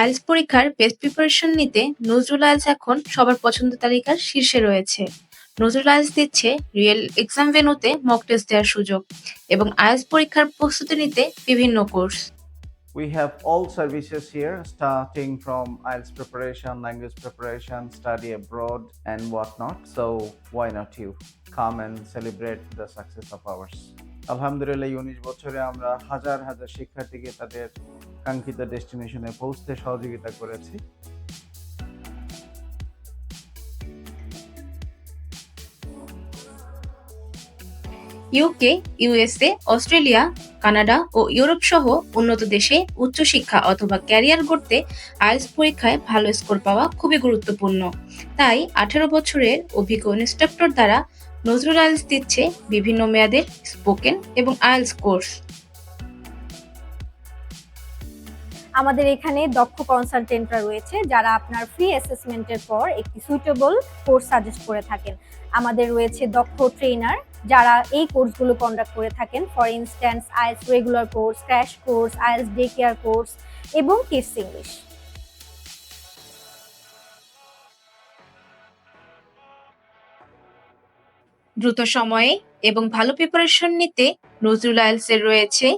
IELTS পরীক্ষার best preparation নিতে Nazrul IELTS এখন সবার পছন্দ তালিকার শীর্ষে রয়েছে নজরুল আইএলটিএস দিচ্ছে রিয়েল এক্সাম ভেন্যুতে মক টেস্ট দেওয়ার সুযোগ এবং আইএলটিএস পরীক্ষার প্রস্তুতি নিতে বিভিন্ন course We have all services here, starting from IELTS preparation, language preparation, study abroad, and whatnot. So why not you come and celebrate the success of ours? আলহামদুলিল্লাহ উনিশ বছরে আমরা হাজার হাজার শিক্ষার্থীকে তাদের কাঙ্ক্ষিত ডেস্টিনেশনে পৌঁছতে সহযোগিতা করেছি। ইউকে ইউএসএ অস্ট্রেলিয়া কানাডা ও ইউরোপ সহ উন্নত দেশে উচ্চশিক্ষা অথবা ক্যারিয়ার গড়তে আইএলটিএস পরীক্ষায় ভালো স্কোর পাওয়া খুবই গুরুত্বপূর্ণ। তাই আঠারো বছরের অভিজ্ঞ ইনস্ট্রাক্টর দ্বারা নজরুল আইএলটিএস দিচ্ছে বিভিন্ন মেয়াদের স্পোকেন এবং আইএলটিএস কোর্স। আমাদের এখানে দক্ষ কনসালটেন্টরা রয়েছে যারা আপনার ফ্রি অ্যাসেসমেন্টের পর একটি সুইটেবল কোর্স সাজেস্ট করে থাকেন। আমাদের রয়েছে দক্ষ ট্রেনার যারা এই কোর্সগুলো কন্ডাক্ট করে থাকেন। For instance IELS regular course crash course IELS day care course এবং কিডস ইংলিশ দ্রুত সময়ে এবং ভালো প্রিপারেশন নিতে নজরুল আইএলস এর রয়েছে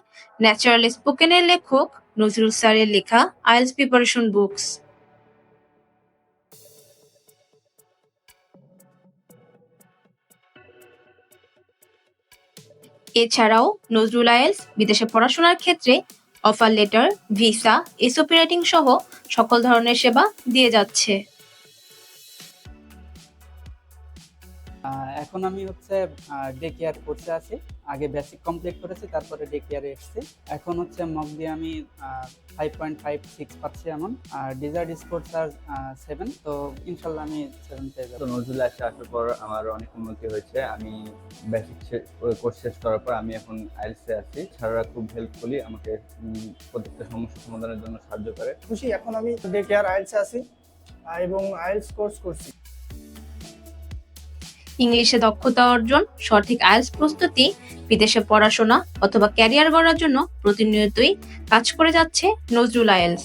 ন্যাচারাল স্পোকেনের লেখক নজরুল স্যারের লেখা আইএলস প্রিপারেশন বুকস। এছাড়াও নজরুল আয়েলস বিদেশে পড়াশোনার ক্ষেত্রে offer letter visa SOP writing সহ সকল ধরনের সেবা দিয়ে যাচ্ছে। এখন আমি হচ্ছে ডে কেয়ার কোর্সে আছি। আগে বেসিক কমপ্লিট করেছি তারপরে ডে কেয়ারে এসেছি। এখন হচ্ছে মক দিয়ে আমি ফাইভ পয়েন্ট ফাইভ সিক্স পাচ্ছি এমন আর ডিজার্ট স্পোর্টস আর সেভেন তো ইনশাল্লাহ আমি সেভেন পেয়ে যাব। নজরুল আসে আসার পর আমার অনেক উন্নতি হয়েছে। আমি বেসিক কোর্স শেষ করার পর আমি এখন আইএলসে আছি। স্যাররা খুব হেল্পফুলি আমাকে প্রত্যেকটা সমস্যা সমাধানের জন্য সাহায্য করে। খুশি এখন আমি ডে কেয়ার আইএলস আছি এবং আইএলস কোর্স করছি। ইংলিশে দক্ষতা অর্জন, সঠিক আয়স প্রস্তুতি, বিদেশে পড়াশোনা অথবা ক্যারিয়ার গড়ার জন্য প্রতিনিয়তই কাজ করে যাচ্ছে নজরুল আইএলস।